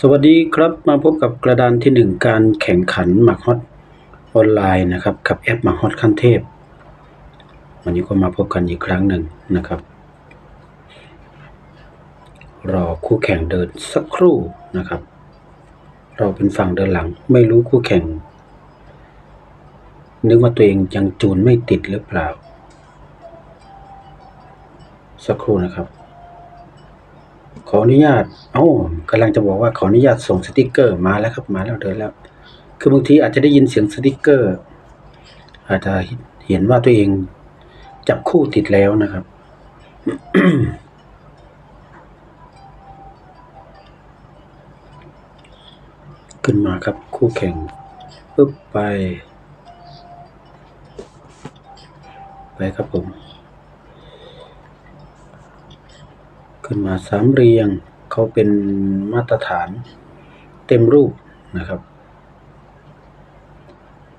สวัสดีครับมาพบกับกระดานที่หนึ่งการแข่งขันหมากฮอตออนไลน์นะครับ กับแอปหมากฮอตขั้นเทพ วันนี้ก็มาพบกันอีกครั้งหนึ่งนะครับ รอคู่แข่งเดินสักครู่นะครับ เราเป็นฝั่งเดินหลัง ไม่รู้คู่แข่ง นึกว่าตัวเองยังจูนไม่ติดหรือเปล่า สักครู่นะครับ ขออนุญาต เอ้ากำลังจะบอกว่าขออนุญาตส่งสติกเกอร์มาแล้วครับมาแล้วเดินแล้ว คือบางทีอาจจะได้ยินเสียงสติกเกอร์ อาจจะเห็นว่าตัวเองจับคู่ติดแล้วนะครับ ขึ้นมาครับคู่แข่งปึ๊บไป ไปครับผม ขึ้นมาสามเรียงเขาเป็นมาตรฐานเต็มรูปนะครับ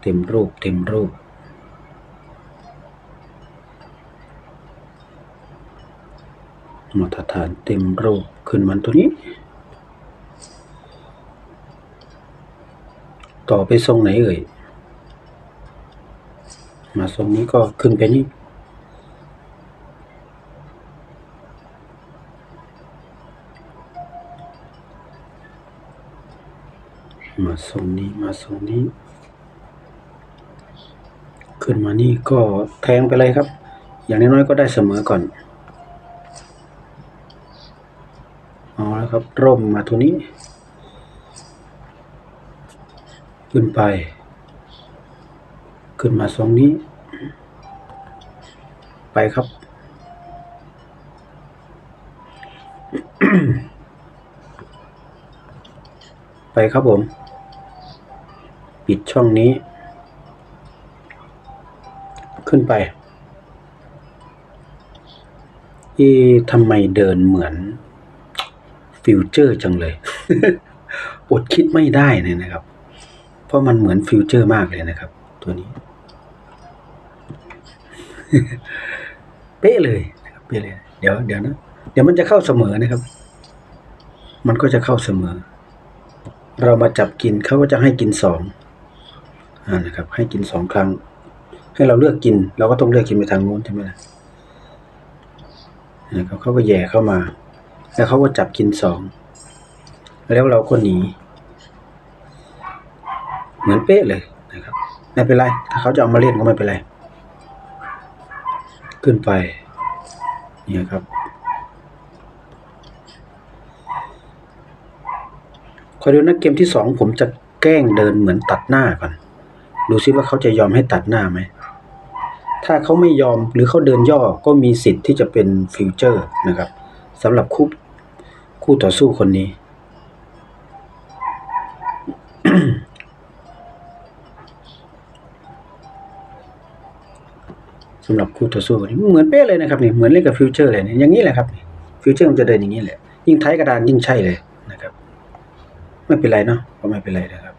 เต็มรูปเต็มรูป มาตรฐานเต็มรูปขึ้นมันตัวนี้ ต่อไปทรงไหนเอ่ยมาทรงนี้ก็ขึ้นไปนี่ มาทรงนี้มาทรงนี้ ขึ้นมานี่ก็แทงไปเลยครับ อย่างน้อยๆก็ได้เสมอก่อนเอาแล้วครับ ร่มมาตัวนี้ ขึ้นไป ขึ้นมาทรงนี้ ไปครับไปครับผม ช่องนี้ ขึ้นไปเอ๊ะทำไมเดินเหมือน ฟิวเจอร์จังเลย อดคิดไม่ได้เลยนะครับ เพราะมันเหมือนฟิวเจอร์มากเลยนะครับ ตัวนี้ เป๊ะเลยนะครับเป๊ะเลย เดี๋ยวเดี๋ยวนะ เดี๋ยวมันจะเข้าเสมอนะครับ มันก็จะเข้าเสมอเรามาจับกินเขาก็จะให้กินสอง นะครับ ให้กินสองครั้ง ให้เราเลือกกิน เราก็ต้องเลือกกินไปทางโน้นใช่ไหมล่ะนะครับเขาก็แย่เข้ามา แล้วเขาก็จับกินสอง แล้วเราก็หนี เหมือนเป๊ะเลยนะครับไม่เป็นไร ถ้าเขาจะเอามาเล่นก็ไม่เป็นไร ขึ้นไป เนี่ยครับ คอยดูนะเกมที่สองผมจะแกล้งเดินเหมือนตัดหน้าก่อน ดูซิว่าเขาจะยอมให้ตัดหน้าไหม ถ้าเขาไม่ยอมหรือเขาเดินย่อก็มีสิทธิ์ที่จะเป็นฟิวเจอร์นะครับสำหรับคู่คู่ต่อสู้คนนี้ สำหรับคู่ต่อสู้คนนี้เหมือนเป๊ะเลยนะครับนี่เหมือนเล่นกับฟิวเจอร์เลยเนี่ยอย่างนี้แหละครับฟิวเจอร์มันจะเดินอย่างนี้แหละยิ่งท้ายกระดานยิ่งใช่เลยนะครับ ไม่เป็นไรเนาะก็ไม่เป็นไรนะครับ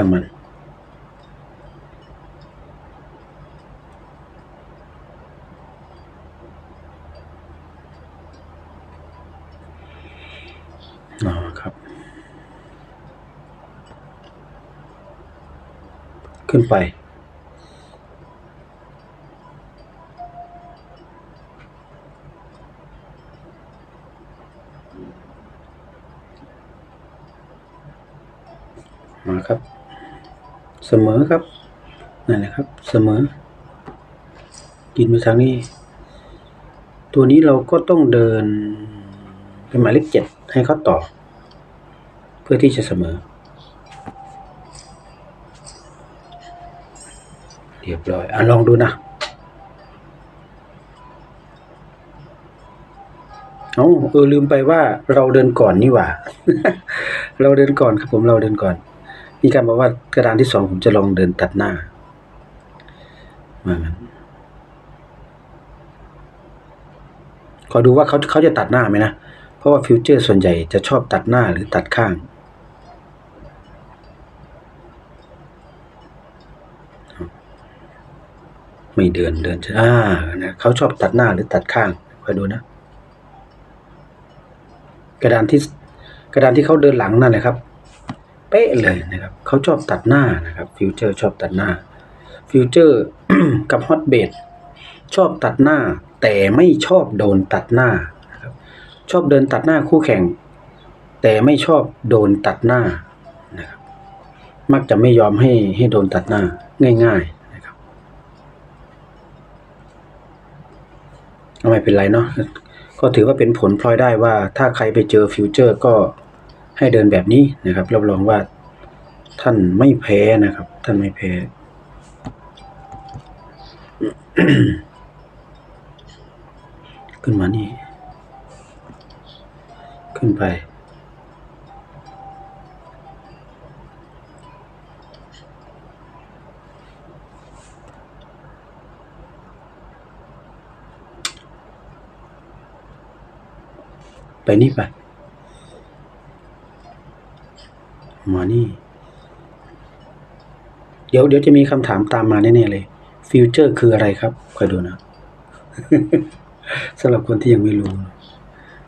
ช่างมัน อ๋อครับ ขึ้นไป เสมอครับนั่นแหละครับ เสมอ กินไปทางนี้ ตัวนี้เราก็ต้องเดินเป็นหมายเลขเจ็ดให้เขาต่อ เพื่อที่จะเสมอ เรียบร้อยอะลองดูนะเอาเออลืมไปว่าเราเดินก่อนนี่หว่า เราเดินก่อนครับผมเราเดินก่อน มีการบอกว่ากระดานที่สองผมจะลองเดินตัดหน้าว่างั้นขอดูว่าเขาเขาจะตัดหน้าไหมนะ เพราะว่าฟิวเจอร์ส่วนใหญ่จะชอบตัดหน้าหรือตัดข้าง ไม่เดินเดินอ่านะเขาชอบตัดหน้าหรือตัดข้างคอยดูนะ กระดานที่กระดานที่เขาเดินหลังนั่นแหละครับ เป๊ะเลยนะครับเขาชอบตัดหน้านะครับฟิวเจอร์ชอบตัดหน้าฟิวเจอร์กับฮอตเบดชอบตัดหน้า แต่ไม่ชอบโดนตัดหน้านะครับชอบเดินตัดหน้าคู่แข่ง แต่ไม่ชอบโดนตัดหน้านะครับมักจะไม่ยอมให้ให้โดนตัดหน้าง่ายๆนะครับไม่เป็นไรเนาะก็ถือว่าเป็นผลพลอยได้ว่าถ้าใครไปเจอฟิวเจอร์ก็ ให้เดินแบบนี้นะครับ รับรองว่าท่านไม่แพ้นะครับ ท่านไม่แพ้ขึ้นมานี่ ขึ้นไป ไปนี่ไป มานี่ เดี๋ยวเดี๋ยวจะมีคำถามตามมาแน่ๆเลยฟิวเจอร์คืออะไรครับคอยดูนะสำหรับคนที่ยังไม่รู้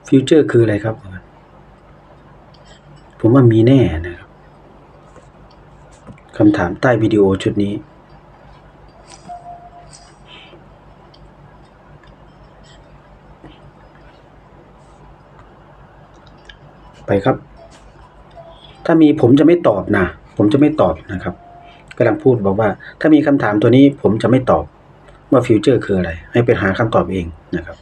ฟิวเจอร์คืออะไรครับ ผมว่ามีแน่นะครับคำถามใต้วิดีโอชุดนี้ ไปครับ ถ้ามีผมจะไม่ตอบนะผมจะไม่ตอบนะครับกำลังพูดบอกว่า ถ้ามีคำถามตัวนี้ผมจะไม่ตอบว่าฟิวเจอร์คืออะไร ให้เป็นหาคำตอบเองนะครับ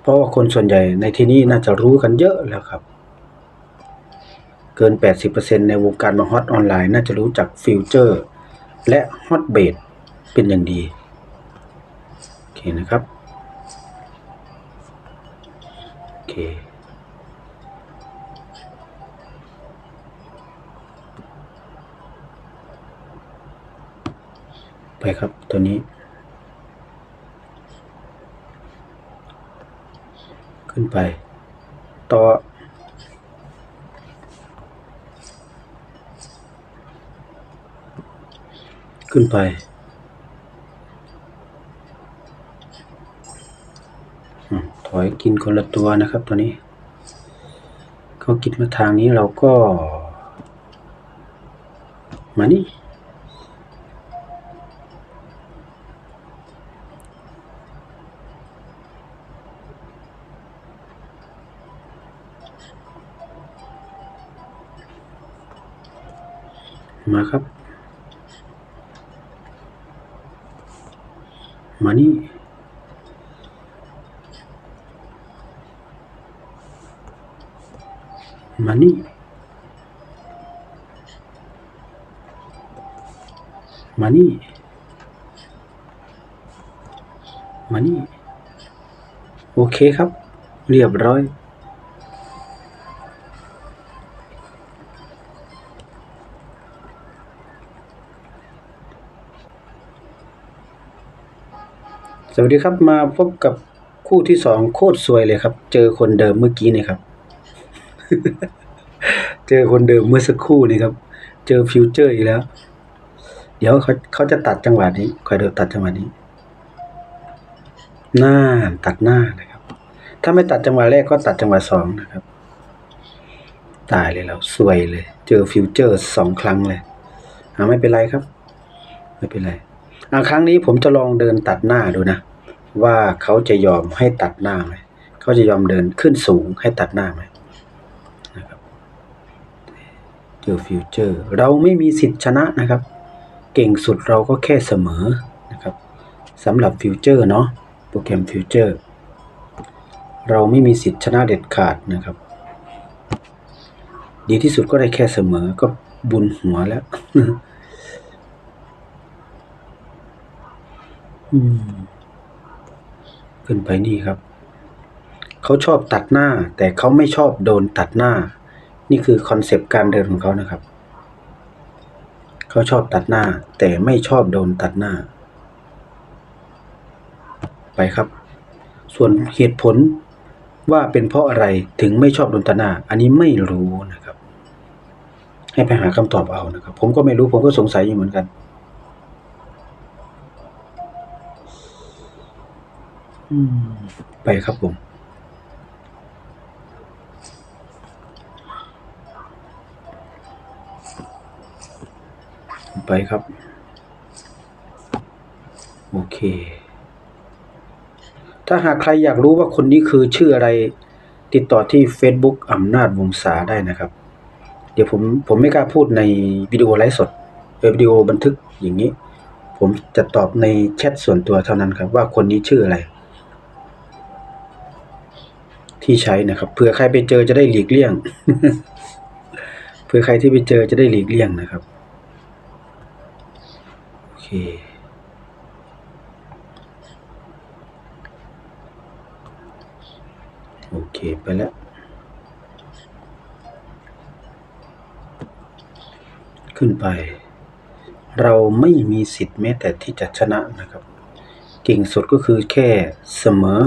เพราะว่าคนส่วนใหญ่ในที่นี้น่าจะรู้กันเยอะแล้วครับ เกิน 80%ในวงการบังฮอตออนไลน์น่าจะรู้จักฟิวเจอร์และฮอตเบดเป็นอย่างดี โอเคนะครับ โอเค ไปครับตัวนี้ ขึ้นไป ต่อ ขึ้นไป ถอยกินคนละตัวนะครับตัวนี้ เขากินมาทางนี้เราก็ มานี่ มาครับ มานี่มานี่มานี่มานี่โอเคครับ เรียบร้อย สวัสดีครับมาพบกับคู่ที่สองโคตรสวยเลยครับ เจอคนเดิมเมื่อกี้นี่ครับ เจอคนเดิมเมื่อสักครู่นี่ครับ เจอฟิวเจอร์อีกแล้ว เดี๋ยวเขาเขาจะตัดจังหวะนี้คอยดูตัดจังหวะนี้ หน้าตัดหน้านะครับ ถ้าไม่ตัดจังหวะแรกก็ตัดจังหวะสองนะครับ ตายเลยเราสวยเลย เจอฟิวเจอร์สองครั้งเลยอ่าไม่เป็นไรครับ ไม่เป็นไร ครั้งนี้ผมจะลองเดินตัดหน้าดูนะ ว่าเขาจะยอมให้ตัดหน้าไหมเขาจะยอมเดินขึ้นสูงให้ตัดหน้าไหมนะครับเจอฟิวเจอร์เราไม่มีสิทธิ์ชนะนะครับ เก่งสุดเราก็แค่เสมอนะครับสำหรับฟิวเจอร์เนาะโปรแกรมฟิวเจอร์เราไม่มีสิทธิ์ชนะเด็ดขาดนะครับ ดีที่สุดก็ได้แค่เสมอก็บุญหัวแล้ว อืม ขึ้นไปนี่ครับ เขาชอบตัดหน้า แต่เขาไม่ชอบโดนตัดหน้า นี่คือคอนเซปต์การเดินของเขานะครับ เขาชอบตัดหน้า แต่ไม่ชอบโดนตัดหน้า ไปครับ ส่วนเหตุผลว่าเป็นเพราะอะไรถึงไม่ชอบโดนตัดหน้าอันนี้ไม่รู้นะครับ ให้ไปหาคำตอบเอานะครับ ผมก็ไม่รู้ผมก็สงสัยอยู่เหมือนกัน ไปครับผม ไปครับ โอเค ถ้าหากใครอยากรู้ว่าคนนี้คือชื่ออะไร ติดต่อที่ Facebook อำนาจวงศาได้นะครับ เดี๋ยวผมผมไม่กล้าพูดในวิดีโอไลฟ์สดวิดีโอบันทึกอย่างนี้ ผมจะตอบในแชทส่วนตัวเท่านั้นครับว่าคนนี้ชื่ออะไร ที่ใช้นะครับเผื่อใครไปเจอจะได้หลีกเลี่ยงเผื่อใครที่ไปเจอจะได้หลีกเลี่ยงนะครับโอเคโอเคไปแล้วขึ้นไป เราไม่มีสิทธิ์แม้แต่ที่จะชนะนะครับ เก่งสุดก็คือแค่เสมอ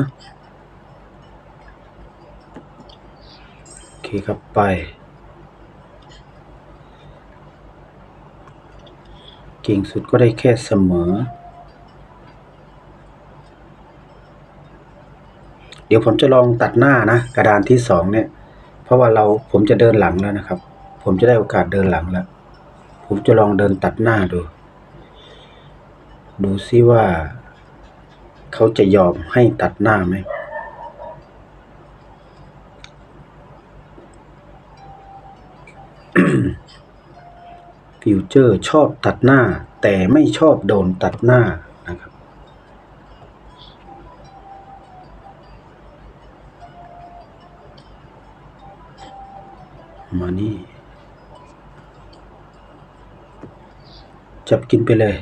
โอ เคครับไป เก่งสุดก็ได้แค่เสมอ เดี๋ยวผมจะลองตัดหน้านะ กระดานที่สองเนี่ย เพราะว่าเราผมจะเดินหลังแล้วนะครับ ผมจะได้โอกาสเดินหลังแล้ว ผมจะลองเดินตัดหน้าดู ดูซิว่า เขาจะยอมให้ตัดหน้าไหม ฟิวเจอร์ชอบตัดหน้า แต่ไม่ชอบโดนตัดหน้านะครับ มานี่ จับกินไปเลย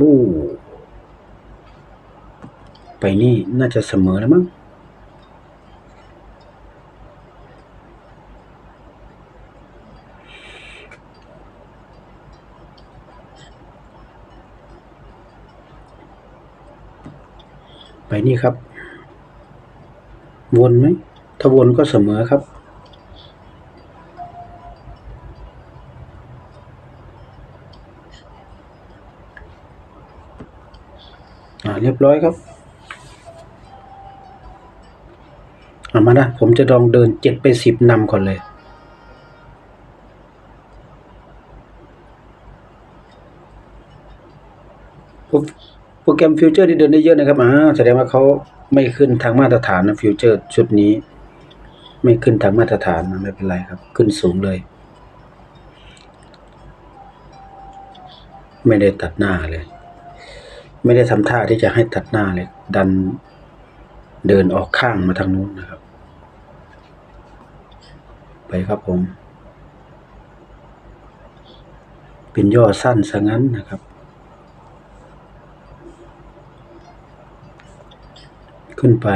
บู้ไปนี่น่าจะเสมอแล้วมั้ง นี่ครับ วนไหมถ้าวนก็เสมอครับ อ่าเรียบร้อยครับเอามานะผมจะลองเดินเจ็ดไปสิบนำก่อนเลย โปรโปร แกรมฟิวเจอร์ที่เดินได้เยอะนะครับอ่าแสดงว่าเขาไม่ขึ้นทางมาตรฐานนะฟิวเจอร์ชุดนี้ ไม่ขึ้นทางมาตรฐานนะไม่เป็นไรครับ ขึ้นสูงเลย ไม่ได้ตัดหน้าเลย ไม่ได้ทำท่าที่จะให้ตัดหน้าเลย ดันเดินออกข้างมาทางนู้นนะครับ ไปครับผม เป็นย่อสั้นซะงั้นนะครับ ขึ้นไป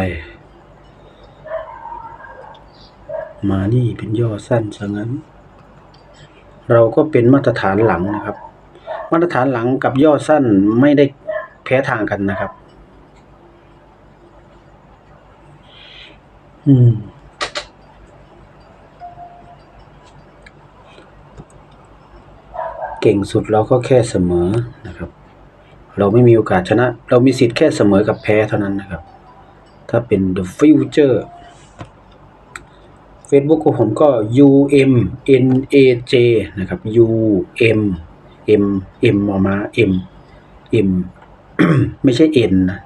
มานี่เป็นย่อสั้นซะงั้น เราก็เป็นมาตรฐานหลังนะครับ มาตรฐานหลังกับย่อสั้นไม่ได้แพ้ทางกันนะครับ อืมเก่งสุดเราก็แค่เสมอนะครับ เราไม่มีโอกาสชนะ เรามีสิทธิ์แค่เสมอกับแพ้เท่านั้นนะครับ ถ้าเป็น The Future Facebook ของผมก็ U M N A J นะครับ U M M M ออกมา M M ไม่ใช่ N นะ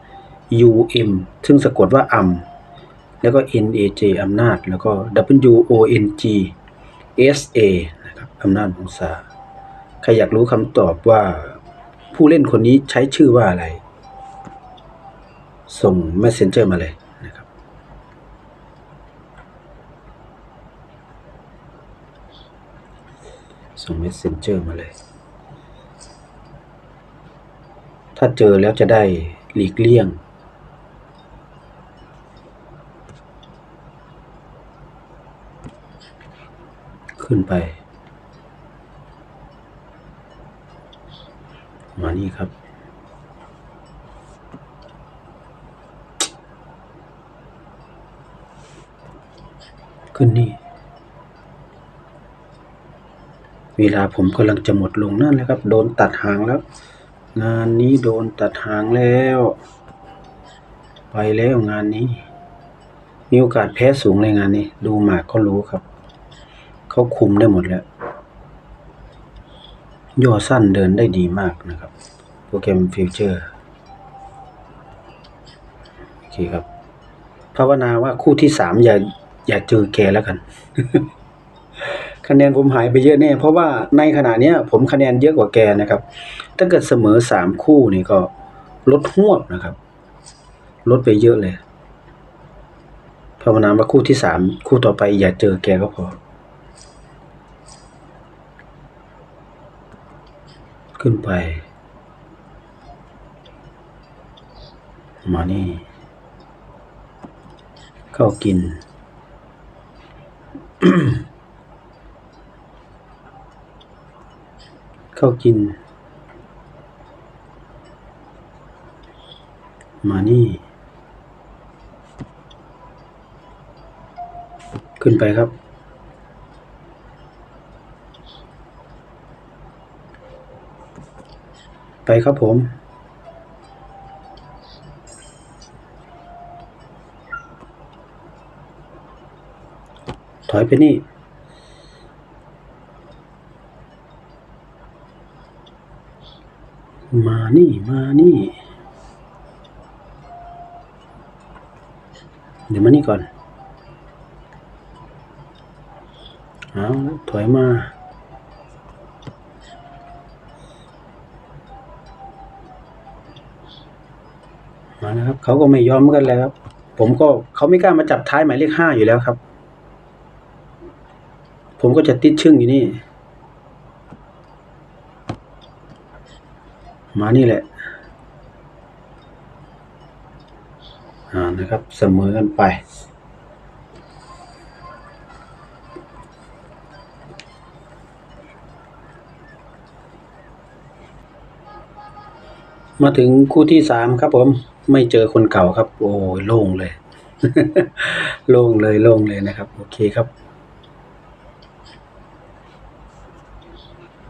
U M ซึ่งสะกดว่าอำแล้วก็ N A J อำนาจ แล้วก็ W O N G S A นะครับอำนาจวงศาใครอยากรู้คำตอบว่าผู้เล่นคนนี้ใช้ชื่อว่าอะไร ส่ง Messenger มาเลยนะครับส่ง Messenger มาเลย ถ้าเจอแล้วจะได้หลีกเลี่ยง ขึ้นไป มานี่ครับ ขึ้นนี่ เวลาผมกำลังจะหมดลงนั่นแหละครับ โดนตัดหางแล้ว งานนี้โดนตัดหางแล้ว ไปแล้วงานนี้ มีโอกาสแพ้สูงเลยงานนี้ ดูหมากก็รู้ครับ เขาคุมได้หมดแล้ว ย่อสั้นเดินได้ดีมากนะครับ โปรแกรมฟิวเจอร์โอเคครับภาวนาว่าคู่ที่สามอย่า อย่าเจอแกแล้วกันคะแนนผมหายไปเยอะแน่เพราะว่าในขณะเนี้ย ผมคะแนนเยอะกว่าแกนะครับ ถ้าเกิดเสมอสามคู่นี่ก็ลดหวบนะครับ ลดไปเยอะเลยภาวนาว่าคู่ที่สามคู่ต่อไป อย่าเจอแกก็พอ ขึ้นไป มานี่ เข้ากิน เข้ากิน มานี่ ขึ้นไปครับ ไปครับผม อยไปนี่ มานี่ มานี่ เดี๋ยวมานี่ก่อน เอาถอยมามานะครับเขาก็ไม่ยอมกันแล้วครับ ผมก็เขาไม่กล้ามาจับท้ายหมายเลขห้าอยู่แล้วครับ ก็จะติดชึ่งอยู่นี่ มานี่แหละ อ่านะครับ เสมอกันไป มาถึงคู่ที่สามครับผม ไม่เจอคนเก่าครับ โอ้โล่งเลย โล่งเลยโล่งเลยนะครับ โอเคครับ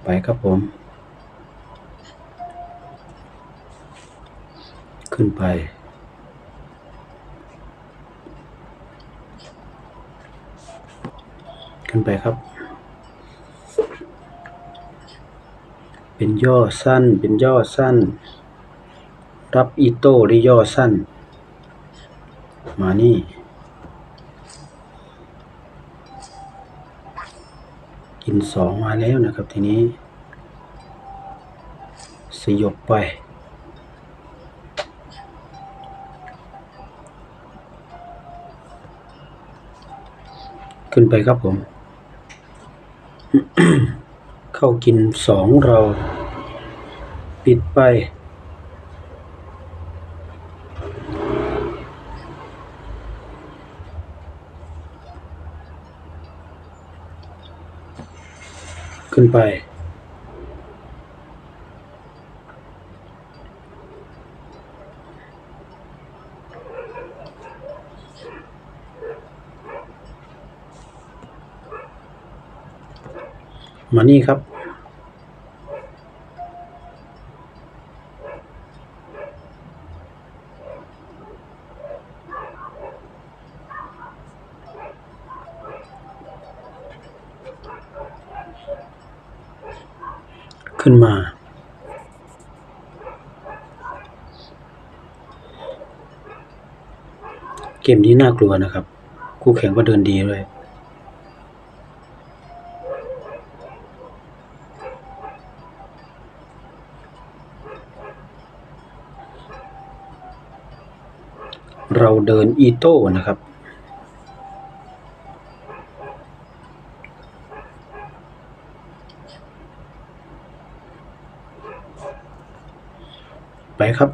ไปครับผม ขึ้นไป ขึ้นไปครับ เป็นย่อสั้น เป็นย่อสั้น รับอีโต้ได้ย่อสั้น มานี่ กินสองมาแล้วนะครับทีนี้ สยบไป ขึ้นไปครับผม เข้ากินสองเรา ปิดไป ขึ้นไป มานี่ครับ ขึ้นมา เกมนี้น่ากลัวนะครับ คู่แข่งก็เดินดีด้วยเราเดินอีโต้นะครับ ไปครับ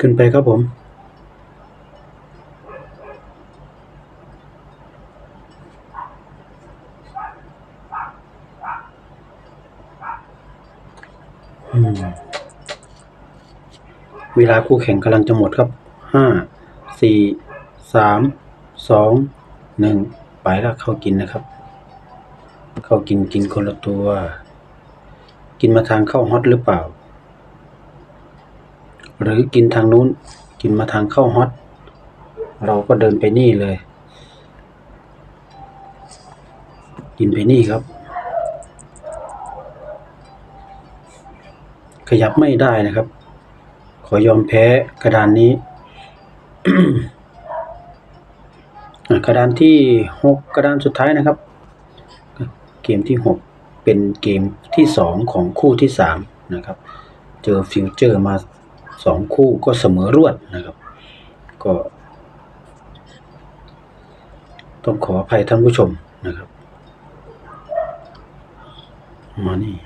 ขึ้นไปครับผม เวลาคู่แข่งกำลังจะหมดครับ ห้า สี่ สาม สอง หนึ่ง ไปแล้วเข้ากินนะครับ เข้ากินกินคนละตัว กินมาทางเข้าฮอตหรือเปล่า หรือกินทางนู้นกินมาทางเข้าฮอตเราก็เดินไปนี่เลย กินไปนี่ครับ ขยับไม่ได้นะครับ ขอยอมแพ้กระดานนี้กระดานที่หกกระดานสุดท้ายนะครับ เกมที่หกเป็นเกมที่สองของคู่ที่สามนะครับ เจอฟิวเจอร์มา สองคู่ก็เสมอรวดนะครับ ก็ ต้องขออภัยท่านผู้ชมนะครับ มานี่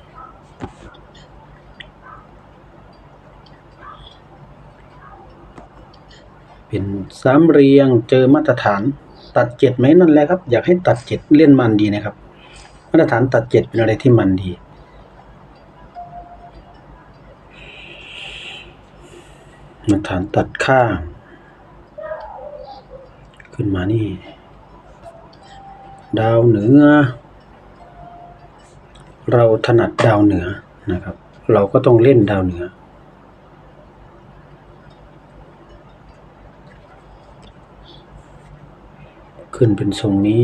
เป็นสามเรียงเจอมาตรฐานตัดเจ็ดไหมนั่นแหละครับ อยากให้ตัดเจ็ดเล่นมันดีนะครับ มาตรฐานตัดเจ็ดเป็นอะไรที่มันดี มาตรฐานตัดข้าง ขึ้นมานี่ ดาวเหนือ เราถนัดดาวเหนือนะครับ เราก็ต้องเล่นดาวเหนือ ขึ้นเป็นทรงนี้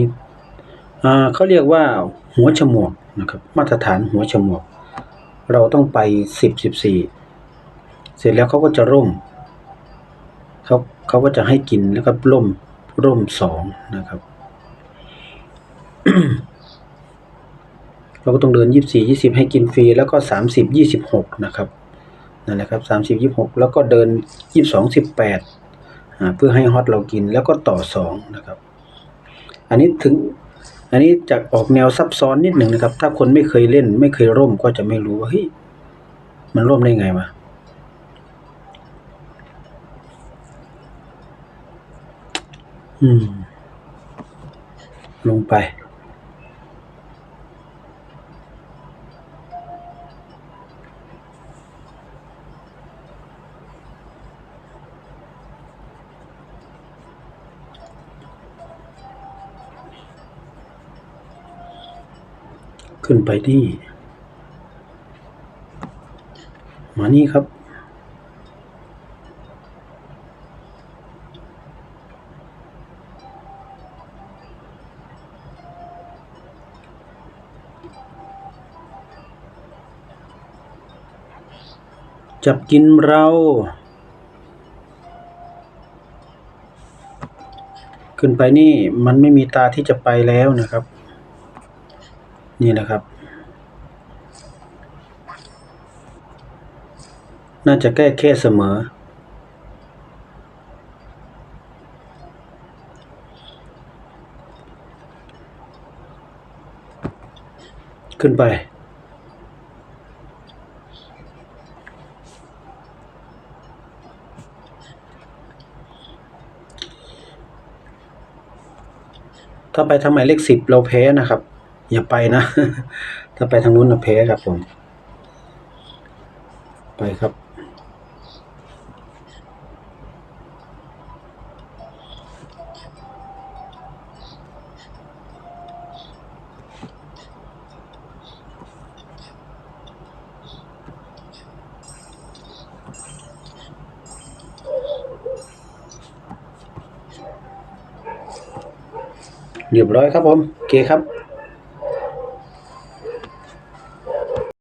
เขาเรียกว่าหัวฉมวกนะครับมาตรฐานหัวฉมวก เราต้องไปสิบสิบสี่เสร็จแล้วเขาก็จะร่ม เขาเขาก็จะให้กินแล้วก็ร่มร่มสองนะครับเราก็ต้องเดินยี่สี่ยี่สิบให้กินฟรีแล้วก็สามสิบยี่สิบหกนะครับนั่นแหละครับสามสิบยี่หกแล้วก็เดินยี่สองสิบแปดเพื่อให้ฮอตเรากินแล้วก็ต่อสองนะครับ อันนี้ถึง อันนี้จะออกแนวซับซ้อนนิดหนึ่งนะครับ ถ้าคนไม่เคยเล่น ไม่เคยร่มก็จะไม่รู้ว่าเฮ้ยมันร่มได้ไงวะ อืม ลงไป ขึ้นไปที่ มานี่ครับ จับกินเรา ขึ้นไปนี่มันไม่มีตาที่จะไปแล้วนะครับ นี่นะครับ น่าจะแก้แค่เสมอ ขึ้นไป ถ้าไปทางหมายเลขสิบเราแพ้นะครับ อย่าไปนะ ถ้าไปทางนู้นเราแพ้ครับผม ไปครับ เรียบร้อยครับผมโอเคครับ